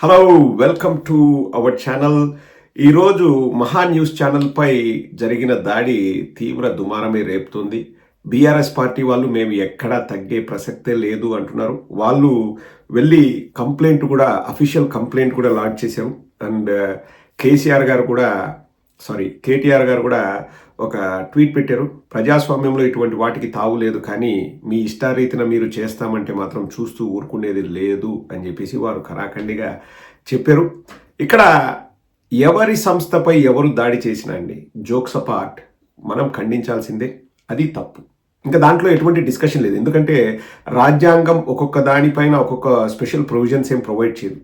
Hello welcome to our channel ఈరోజు Maha news ఛానల్పై జరిగిన దాడి తీవ్ర దుమారమే రేపుతుంది. బీఆర్ఎస్ పార్టీ వాళ్ళు మేము ఎక్కడా తగ్గే ప్రసక్తే లేదు అంటున్నారు. వాళ్ళు వెళ్ళి కంప్లైంట్ కూడా అఫీషియల్ కంప్లైంట్ కూడా లాంచ్ చేశారు. అండ్ కేసీఆర్ గారు కూడా సారీ కేటీఆర్ గారు కూడా ఒక ట్వీట్ పెట్టారు. ప్రజాస్వామ్యంలో ఇటువంటి వాటికి తావు లేదు కానీ మీ ఇష్టారీతిన మీరు చేస్తామంటే మాత్రం చూస్తూ ఊరుకునేది లేదు అని చెప్పేసి వారు ఖరాఖండిగా చెప్పారు. ఇక్కడ ఎవరి సంస్థపై ఎవరు దాడి చేసినా అండి జోక్స్ అపార్ట్ మనం ఖండించాల్సిందే అది తప్పు. ఇంకా దాంట్లో ఎటువంటి డిస్కషన్ లేదు. ఎందుకంటే రాజ్యాంగం ఒక్కొక్క దానిపైన ఒక్కొక్క స్పెషల్ ప్రొవిజన్స్ ఏం ప్రొవైడ్ చేయదు.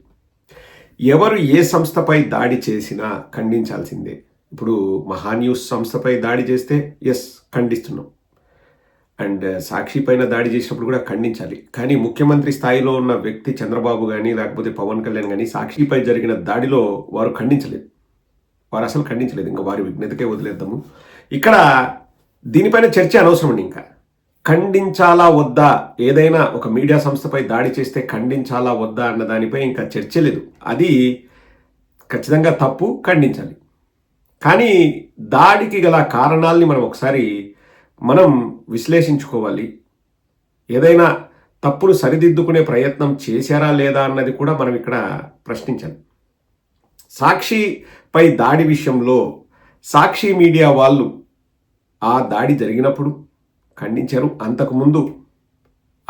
ఎవరు ఏ సంస్థపై దాడి చేసినా ఖండించాల్సిందే. ఇప్పుడు మహాన్యూస్ సంస్థపై దాడి చేస్తే ఎస్ ఖండిస్తున్నాం. అండ్ uh, సాక్షి పైన దాడి చేసినప్పుడు కూడా ఖండించాలి. కానీ ముఖ్యమంత్రి స్థాయిలో ఉన్న వ్యక్తి చంద్రబాబు కానీ లేకపోతే పవన్ కళ్యాణ్ కానీ సాక్షిపై జరిగిన దాడిలో వారు ఖండించలేదు. వారు అసలు ఖండించలేదు. ఇంకా వారి విజ్ఞతకే వదిలేద్దాము. ఇక్కడ దీనిపైన చర్చ అనవసరం అండి ఇంకా. ఖండించాలా వద్దా? ఏదైనా ఒక మీడియా సంస్థపై దాడి చేస్తే ఖండించాలా వద్దా అన్న దానిపై ఇంకా చర్చ లేదు. అది ఖచ్చితంగా తప్పు ఖండించాలి. కానీ దాడికి గల కారణాలని మనం ఒకసారి మనం విశ్లేషించుకోవాలి. ఏదైనా తప్పును సరిదిద్దుకునే ప్రయత్నం చేశారా లేదా అన్నది కూడా మనం ఇక్కడ ప్రశ్నించాలి. సాక్షిపై దాడి విషయంలో సాక్షి మీడియా వాళ్ళు ఆ దాడి జరిగినప్పుడు ఖండించారు. అంతకుముందు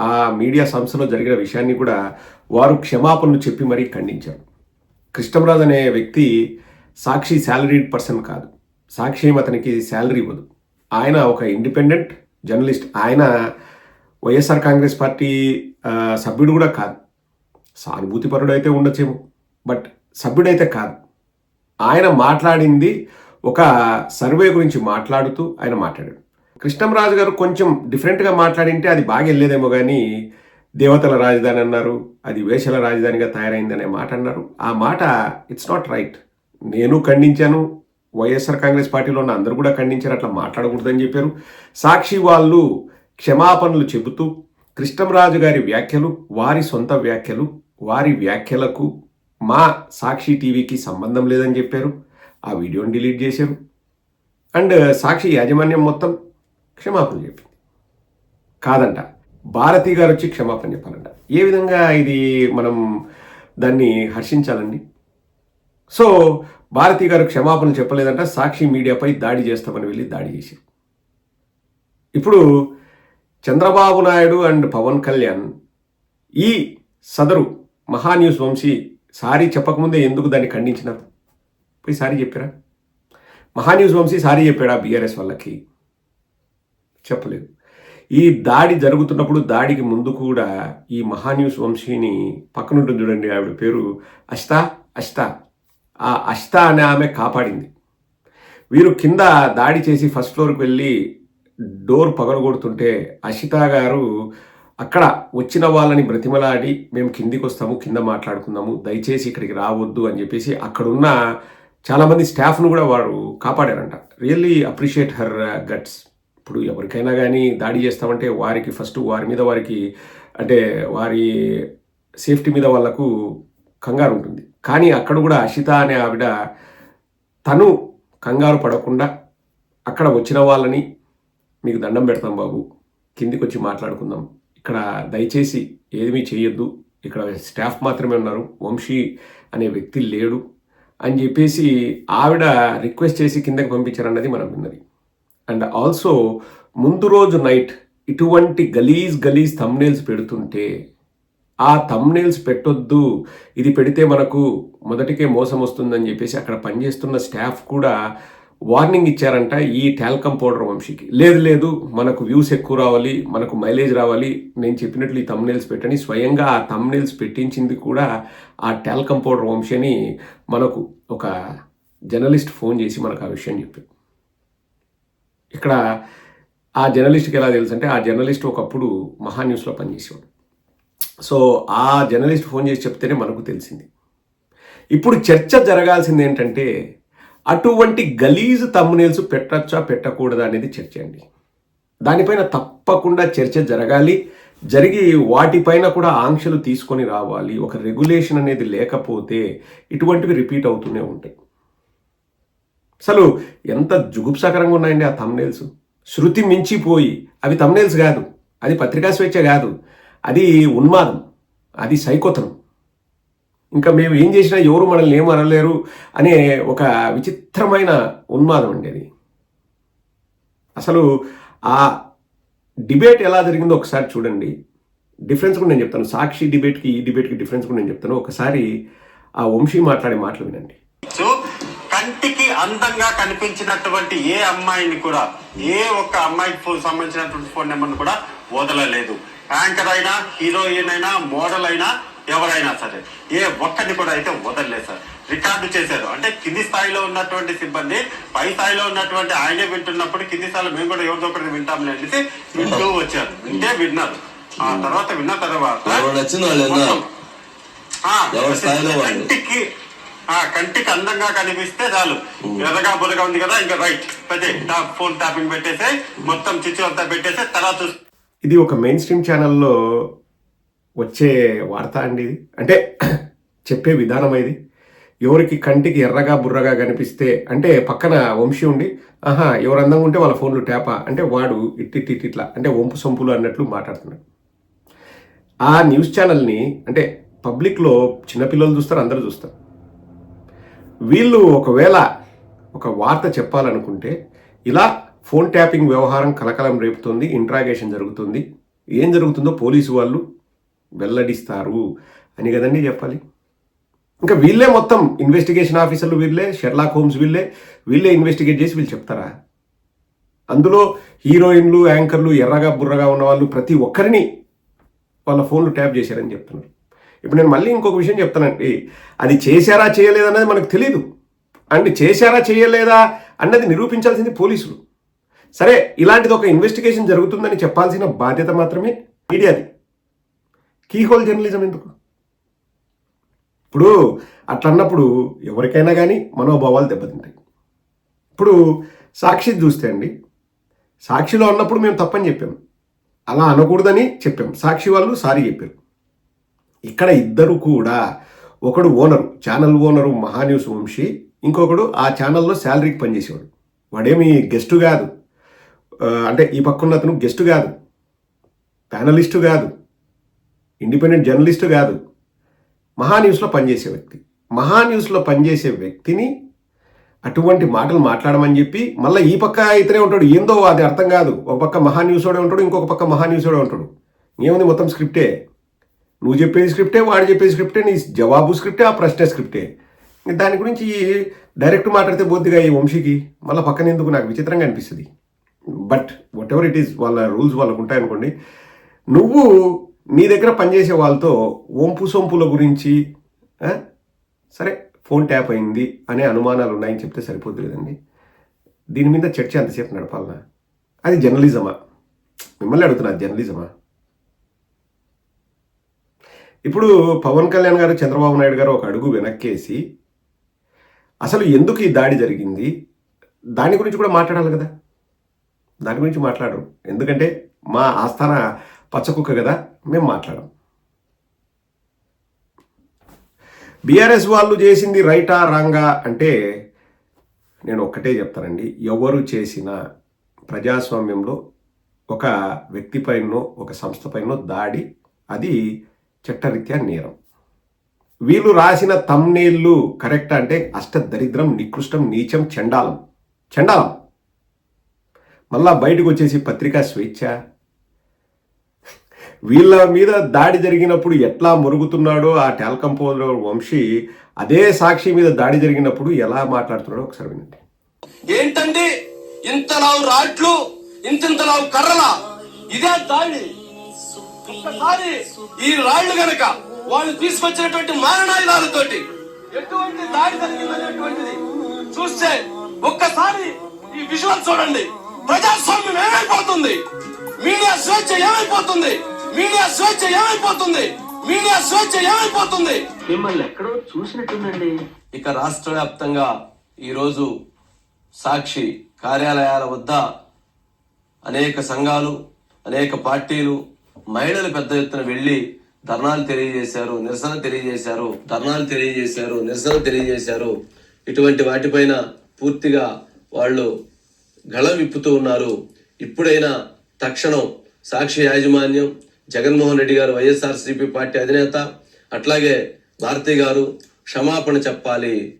ఆ మీడియా సంస్థలో జరిగిన విషయాన్ని కూడా వారు క్షమాపణలు చెప్పి మరీ ఖండించారు. కృష్ణంరాజు అనే వ్యక్తి సాక్షి శాలరీడ్ పర్సన్ కాదు. సాక్షి అతనికి శాలరీ ఇవ్వదు. ఆయన ఒక ఇండిపెండెంట్ జర్నలిస్ట్ ఆయన వైఎస్ఆర్ కాంగ్రెస్ పార్టీ సభ్యుడు కూడా కాదు. సానుభూతిపరుడు అయితే ఉండొచ్చేమో బట్ సభ్యుడైతే కాదు. ఆయన మాట్లాడింది ఒక సర్వే గురించి మాట్లాడుతూ ఆయన మాట్లాడాడు. కృష్ణంరాజు గారు కొంచెం డిఫరెంట్గా మాట్లాడింటే అది బాగా వెళ్ళేదేమో కానీ దేవతల రాజధాని అన్నారు అది వేషల రాజధానిగా తయారైందనే మాట అన్నారు. ఆ మాట ఇట్స్ నాట్ రైట్ నేను ఖండించాను. వైఎస్ఆర్ కాంగ్రెస్ పార్టీలో ఉన్న అందరూ కూడా ఖండించారు. అట్లా మాట్లాడకూడదని చెప్పారు. సాక్షి వాళ్ళు క్షమాపణలు చెబుతూ కృష్ణంరాజు గారి వ్యాఖ్యలు వారి సొంత వ్యాఖ్యలు వారి వ్యాఖ్యలకు మా సాక్షి టీవీకి సంబంధం లేదని చెప్పారు. ఆ వీడియోని డిలీట్ చేశారు. అండ్ సాక్షి యాజమాన్యం మొత్తం క్షమాపణ చెప్పింది. కాదంట. భారతి గారు వచ్చి క్షమాపణ చెప్పాలంట. ఏ విధంగా ఇది మనం దాన్ని హర్షించాలండి? సో భారతి గారు క్షమాపణ చెప్పలేదంట సాక్షి మీడియాపై దాడి చేస్తామని వెళ్ళి దాడి చేశారు. ఇప్పుడు చంద్రబాబు నాయుడు అండ్ పవన్ కళ్యాణ్ ఈ సదరు మహాన్యూస్ వంశీ సారీ చెప్పకముందే ఎందుకు దాన్ని ఖండించినారు? పోయి సారీ చెప్పారా. మహాన్యూస్ వంశీ సారీ చెప్పాడా బీఆర్ఎస్ వాళ్ళకి? చెప్పలేదు. ఈ దాడి జరుగుతున్నప్పుడు దాడికి ముందు కూడా ఈ మహాన్యూస్ వంశీని పక్కనుంటుంది చూడండి ఆవిడ పేరు అష్తా అష్తా ఆ అష్ట అనే ఆమె కాపాడింది. వీరు కింద దాడి చేసి ఫస్ట్ ఫ్లోర్కి వెళ్ళి డోర్ పగలగొడుతుంటే అషిత గారు అక్కడ వచ్చిన వాళ్ళని బ్రతిమలాడి మేము కిందికి వస్తాము కింద మాట్లాడుకుందాము దయచేసి ఇక్కడికి రావద్దు అని చెప్పేసి అక్కడున్న చాలామంది స్టాఫ్ను కూడా వారు కాపాడారంట. Really appreciate her guts. ఇప్పుడు ఎవరికైనా కానీ దాడి చేస్తామంటే వారికి ఫస్ట్ వారి మీద వారికి అంటే వారి సేఫ్టీ మీద వాళ్ళకు కంగారు ఉంటుంది. కానీ అక్కడ కూడా అషిత అనే ఆవిడ తను కంగారు పడకుండా అక్కడ వచ్చిన వాళ్ళని మీకు దండం పెడతాం బాబు. కిందికి వచ్చి మాట్లాడుకుందాం. ఇక్కడ దయచేసి ఏమీ చేయొద్దు. ఇక్కడ స్టాఫ్ మాత్రమే ఉన్నారు. వంశీ అనే వ్యక్తి లేడు అని చెప్పేసి ఆవిడ రిక్వెస్ట్ చేసి కిందకి పంపించారన్నది మనం విన్నది. అండ్ ఆల్సో ముందు రోజు నైట్ ఇటువంటి గలీజ్ గలీజ్ తమ్నేల్స్ పెడుతుంటే ఆ తమ్నేల్స్ పెట్టొద్దు. ఇది పెడితే మనకు మొదటికే మోసం వస్తుందని చెప్పేసి అక్కడ పనిచేస్తున్న స్టాఫ్ కూడా వార్నింగ్ ఇచ్చారంట ఈ టాల్కమ్ పౌడర్ వంశీకి. లేదు లేదు మనకు వ్యూస్ ఎక్కువ రావాలి మనకు మైలేజ్ రావాలి నేను చెప్పినట్లు ఈ తమ్నేల్స్ పెట్టని స్వయంగా ఆ తమ్నేల్స్ పెట్టించింది కూడా ఆ టాల్కమ్ పౌడర్ వంశీ అని మనకు ఒక జర్నలిస్ట్ ఫోన్ చేసి మనకు ఆ విషయం చెప్పారు ఇక్కడ ఆ జర్నలిస్ట్కి ఎలా తెలుసు అంటే ఆ జర్నలిస్ట్ ఒకప్పుడు మహా న్యూస్లో పనిచేసేవాడు. సో ఆ జర్నలిస్ట్ ఫోన్ చేసి చెప్తేనే మనకు తెలిసింది. ఇప్పుడు చర్చ జరగాల్సింది ఏంటంటే అటువంటి గలీజ్ తమ్మునేల్స్ పెట్టచ్చా పెట్టకూడదా అనేది చర్చ అండి. దానిపైన తప్పకుండా చర్చ జరగాలి. జరిగి వాటిపైన కూడా ఆంక్షలు తీసుకొని రావాలి. ఒక రెగ్యులేషన్ అనేది లేకపోతే ఇటువంటివి రిపీట్ అవుతూనే ఉంటాయి. అసలు ఎంత జుగుప్సాకరంగా ఉన్నాయండి ఆ తమ్నేల్స్ శృతి మించిపోయి అవి తమ్నేల్స్ కాదు. అది పత్రికా స్వేచ్ఛ కాదు. అది ఉన్మాదం అది సైకోతనం. ఇంకా మేము ఏం చేసినా ఎవరు మనల్ని ఏం అనలేరు అనే ఒక విచిత్రమైన ఉన్మాదం అండి అది. అసలు ఆ డిబేట్ ఎలా జరిగిందో ఒకసారి చూడండి. డిఫరెన్స్ కూడా నేను చెప్తాను. సాక్షి డిబేట్కి ఈ డిబేట్కి డిఫరెన్స్ కూడా నేను చెప్తాను. ఒకసారి ఆ వంశీ మాట్లాడే మాటలు వినండి. సో కంటికి అందంగా కనిపించినటువంటి ఏ అమ్మాయిని కూడా ఏ ఒక్క అమ్మాయికి ఫోన్ సంబంధించినటువంటి ఫోన్ నెంబర్ను కూడా వదలలేదు. యాంకర్ అయినా హీరోయిన్ అయినా మోడల్ అయినా ఎవరైనా సరే ఏ ఒక్కరిని కూడా అయితే వదలలేదు సార్. రికార్డు చేశారు. అంటే కింది స్థాయిలో ఉన్నటువంటి సిబ్బంది పై స్థాయిలో ఉన్నటువంటి ఆయనే వింటున్నప్పుడు కింది స్థాయిలో మేము కూడా ఎవరిదో ఒకటి వింటామని అనేసి వింటూ వచ్చారు. వింటే విన్నారు. ఆ తర్వాత విన్న తర్వాత. కంటికి ఆ కంటికి అందంగా కనిపిస్తే చాలు. ఎర్రగా బుర్రగా ఉంది కదా ఇంకా రైట్. టాప్ ఫోన్ టాపింగ్ పెట్టేసి మొత్తం చిచ్చు అంతా పెట్టేసి తర్వాత ఇది ఒక మెయిన్ స్ట్రీమ్ ఛానల్లో వచ్చే వార్త అండి ఇది. అంటే చెప్పే విధానం ఇది. ఎవరికి కంటికి ఎర్రగా బుర్రగా కనిపిస్తే అంటే పక్కన వంశీ ఉండి ఆహా ఎవరు అందంగా ఉంటే వాళ్ళ ఫోన్లు ట్యాపా? అంటే వాడు ఇట్టి ఇట్లా అంటే వంపు సొంపులు అన్నట్లు మాట్లాడుతున్నాడు. ఆ న్యూస్ ఛానల్ని అంటే పబ్లిక్లో చిన్నపిల్లలు చూస్తారు అందరూ చూస్తారు. వీళ్ళు ఒకవేళ ఒక వార్త చెప్పాలనుకుంటే ఇలా ఫోన్ ట్యాపింగ్ వ్యవహారం కలకలం రేపుతుంది ఇంట్రాగేషన్ జరుగుతుంది. ఏం జరుగుతుందో పోలీసు వాళ్ళు వెల్లడిస్తారు అని కదండి చెప్పాలి. ఇంకా వీళ్ళే మొత్తం ఇన్వెస్టిగేషన్ ఆఫీసర్లు వీళ్ళే షెర్లాక్ హోమ్స్ వీళ్ళే వీళ్ళే ఇన్వెస్టిగేట్ చేసి వీళ్ళు చెప్తారా? అందులో హీరోయిన్లు యాంకర్లు ఎర్రగా బుర్రగా ఉన్న వాళ్ళు ప్రతి ఒక్కరిని వాళ్ళ ఫోన్లు ట్యాప్ చేశారని చెప్తున్నారు. ఇప్పుడు నేను మళ్ళీ ఇంకొక విషయం చెప్తానండి అది చేశారా చేయలేదన్నది మనకు తెలియదు అండ్ చేశారా చేయలేదా అన్నది నిరూపించాల్సింది పోలీసులు. సరే ఇలాంటిది ఒక ఇన్వెస్టిగేషన్ జరుగుతుందని చెప్పాల్సిన బాధ్యత మాత్రమే మీడియాది కీహోల్ జర్నలిజం ఎందుకు? ఇప్పుడు అట్లన్నప్పుడు ఎవరికైనా కానీ మనోభావాలు దెబ్బతింటాయి. ఇప్పుడు సాక్షి చూస్తే అండి సాక్షిలో అన్నప్పుడు మేము తప్పని చెప్పాము అలా అనకూడదని చెప్పాం. సాక్షి వాళ్ళు సారీ చెప్పారు. ఇక్కడ ఇద్దరు కూడా ఒకడు owner channel owner Mahaa News Vamsi ఇంకొకడు ఆ ఛానల్లో శాలరీకి పనిచేసేవాడు. వాడేమి గెస్ట్ కాదు. అంటే ఈ పక్కన అతను గెస్ట్ కాదు. ప్యానలిస్టు కాదు. ఇండిపెండెంట్ జర్నలిస్టు కాదు. మహాన్యూస్లో పనిచేసే వ్యక్తి. మహాన్యూస్లో పనిచేసే వ్యక్తిని అటువంటి మాటలు మాట్లాడమని చెప్పి మళ్ళీ ఈ పక్క ఇతనే ఉంటాడు. ఏందో అది అర్థం కాదు. ఒక పక్క మహాన్యూస్ వాడే ఉంటాడు ఇంకొక పక్క మహాన్యూస్ వాడే ఉంటాడు. ఏముంది మొత్తం స్క్రిప్టే నువ్వు చెప్పేది స్క్రిప్టే వాడు చెప్పేది స్క్రిప్టే నీ జవాబు స్క్రిప్టే ఆ ప్రశ్న స్క్రిప్టే దాని గురించి డైరెక్ట్ మాట్లాడితే బొద్దిగా ఈ వంశీకి. మళ్ళీ పక్కన ఎందుకు నాకు విచిత్రంగా అనిపిస్తుంది? But whatever it is వాళ్ళ రూల్స్ వాళ్ళకు ఉంటాయనుకోండి నువ్వు నీ దగ్గర పనిచేసే వాళ్ళతో ఒంపు సొంపుల గురించి సరే ఫోన్ ట్యాప్ అయింది అనే అనుమానాలు ఉన్నాయని చెప్తే సరిపోద్ది లేదండి దీని మీద చర్చ ఎంతసేపు నడపాలనా అది జర్నలిజమా? మిమ్మల్ని అడుగుతున్నా జర్నలిజమా? ఇప్పుడు పవన్ కళ్యాణ్ గారు చంద్రబాబు నాయుడు గారు ఒక అడుగు వెనక్కేసి అసలు ఎందుకు ఈ దాడి జరిగింది? దాని గురించి కూడా మాట్లాడాలి కదా. దాని గురించి మాట్లాడరు. ఎందుకంటే మా ఆస్థాన పచ్చకుక్క కదా మేము మాట్లాడం బీఆర్ఎస్ వాళ్ళు చేసింది రైటా రాంగా అంటే నేను ఒక్కటే చెప్తానండి. ఎవరు చేసిన ప్రజాస్వామ్యంలో ఒక వ్యక్తిపైనో ఒక సంస్థపైనో దాడి అది చట్టరీత్యా నేరం. వీళ్ళు రాసిన తమ్నేళ్ళు కరెక్ట్ అంటే అష్ట దరిద్రం నికృష్టం నీచం చండాలం. చండాలం. మళ్ళా బయటకు వచ్చేసి పత్రికా స్వేచ్ఛ? వీళ్ళ మీద దాడి జరిగినప్పుడు ఎట్లా మురుగుతున్నాడో ఆ టెల్కంపోజర్ వంశీ అదే సాక్షి మీద దాడి జరిగినప్పుడు ఎలా మాట్లాడుతున్నాడో ఒకసారి వినండి. ఏంటండి? ఇంతలావు రాట్లు ఇంతింతలావు కర్రల ఇదే దాడి? ఒక్కసారి ఈ రాళ్ళు గనక వాళ్ళు తీసుకొచ్చినటువంటి మారణాయుధాలతోటి ఎటువంటి దాడి జరిగిందనేటువంటిది చూస్తే ఒక్కసారి ఈ విజువల్ చూడండి. ప్రజాస్వామ్యం ఏమైపోతుంది? మీడియా స్వేచ్ఛ ఏమైపోతుంది? మీడియా స్వేచ్ఛ ఏమైపోతుంది? మీడియా స్వేచ్ఛ ఏమైపోతుంది? మిమ్మల్ని ఎక్కడో చూసినట్టుందండి. ఇక రాష్ట్ర వ్యాప్తంగా ఈరోజు సాక్షి కార్యాలయాల వద్ద అనేక సంఘాలు అనేక పార్టీలు మహిళలు పెద్ద ఎత్తున వెళ్ళి ధర్నాలు తెలియజేశారు నిరసన తెలియజేశారు ధర్నాలు తెలియజేశారు నిరసన తెలియజేశారు. ఇటువంటి వాటిపైన పూర్తిగా వాళ్ళు గళం విప్పుతూ ఉన్నారు. ఇప్పుడైనా తక్షణం సాక్షి యాజమాన్యం జగన్మోహన్ రెడ్డి గారు వైఎస్ఆర్సీపీ పార్టీ అధినేత అట్లాగే భారతి గారు క్షమాపణ చెప్పాలి.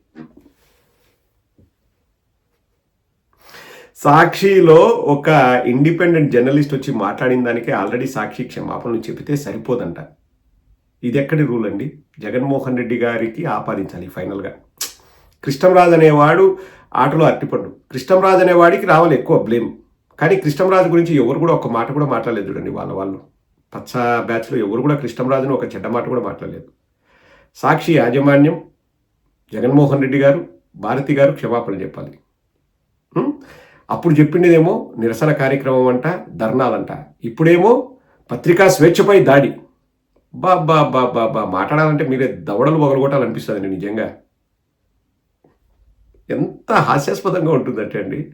సాక్షిలో ఒక ఇండిపెండెంట్ జర్నలిస్ట్ వచ్చి మాట్లాడిన దానికి ఆల్రెడీ సాక్షి క్షమాపణలు చెబితే సరిపోదంట. ఇది ఎక్కడి రూల్ అండి? జగన్మోహన్ రెడ్డి గారికి ఆపాదించాలి ఫైనల్గా. కృష్ణంరాజు అనేవాడు ఆటలో అట్టిపండు కృష్ణంరాజు అనేవాడికి రావాలి ఎక్కువ బ్లేమ్ కానీ కృష్ణంరాజు గురించి ఎవరు కూడా ఒక మాట కూడా మాట్లాడలేదు చూడండి వాళ్ళ వాళ్ళు. పచ్చ బ్యాచ్లో ఎవరు కూడా కృష్ణంరాజుని ఒక చెడ్డ మాట కూడా మాట్లాడలేదు. సాక్షి యాజమాన్యం జగన్మోహన్ రెడ్డి గారు భారతి గారు క్షమాపణలు చెప్పాలి. అప్పుడు చెప్పిండేదేమో నిరసన కార్యక్రమం అంట ధర్నాలంట. ఇప్పుడేమో పత్రికా స్వేచ్ఛపై దాడి. బా బా బా బా బా మాట్లాడాలంటే మీరే దవడలు పగలగొట్టాలనిపిస్తుంది నిజంగా. ఎంత హాస్యాస్పదంగా ఉంటుందంటే అండి.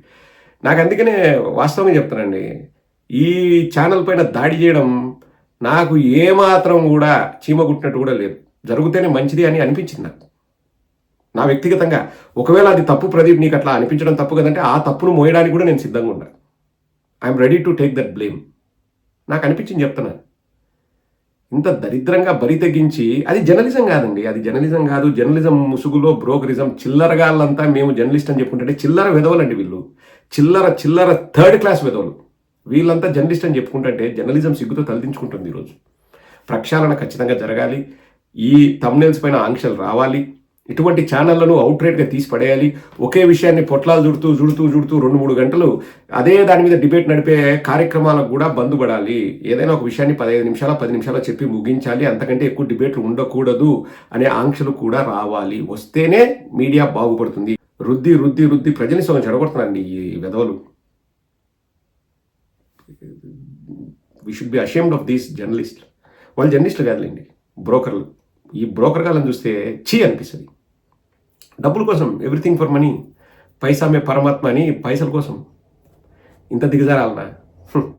నాకు అందుకనే వాస్తవంగా చెప్తానండి ఈ ఛానల్ పైన దాడి చేయడం నాకు ఏమాత్రం కూడా చీమ కుట్టినట్టు కూడా లేదు. జరుగుతేనే మంచిది అని అనిపించింది నాకు. నా వ్యక్తిగతంగా ఒకవేళ అది తప్పు ప్రదీప్ నీకు అట్లా అనిపించడం తప్పు కదంటే ఆ తప్పును మోయడానికి కూడా నేను సిద్ధంగా ఉన్నా I'm ready to take that blame. నాకు అనిపించింది చెప్తున్నాను. ఇంత దరిద్రంగా బరి తెగించి అది జర్నలిజం కాదండి అది జర్నలిజం కాదు. జర్నలిజం ముసుగులో బ్రోకరిజం చిల్లరగాళ్ళంతా మేము జర్నలిస్ట్ అని చెప్పుకుంటే చిల్లర విధవలండి వీళ్ళు. చిల్లర చిల్లర థర్డ్ క్లాస్ విధవలు. వీళ్ళంతా జర్నలిస్ట్ అని చెప్పుకుంటుంటే జర్నలిజం సిగ్గుతో తలదించుకుంటుంది ఈరోజు. ప్రక్షాళన ఖచ్చితంగా జరగాలి. ఈ తమ్నేల్స్ పైన ఆంక్షలు రావాలి. ఇటువంటి ఛానళ్ళను అవుట్రేట్గా తీసి పడేయాలి. ఒకే విషయాన్ని పొట్లాలు చుడుతూ జుడుతూ జుడుతూ రెండు మూడు గంటలు అదే దాని మీద డిబేట్ నడిపే కార్యక్రమాలకు కూడా బంద్ ఏదైనా ఒక విషయాన్ని పదహైదు నిమిషాల పది నిమిషాలు చెప్పి ముగించాలి. అంతకంటే ఎక్కువ డిబేట్లు ఉండకూడదు అనే ఆంక్షలు కూడా రావాలి. వస్తేనే మీడియా బాగుపడుతుంది. రుద్ది రుద్ది రుద్ది ప్రజల్ని సగం చెడగొడుతున్నారండి ఈ విధవలు. We should be ashamed of these journalist వాళ్ళు జర్నలిస్టులు కాదులేండి. బ్రోకర్లు. ఈ బ్రోకర్ కాలం చూస్తే చీ అనిపిస్తుంది. డబ్బుల కోసం ఎవ్రీథింగ్ ఫర్ మనీ పైసా మే పరమాత్మ అని పైసల కోసం. ఇంత దిగజారాలనా?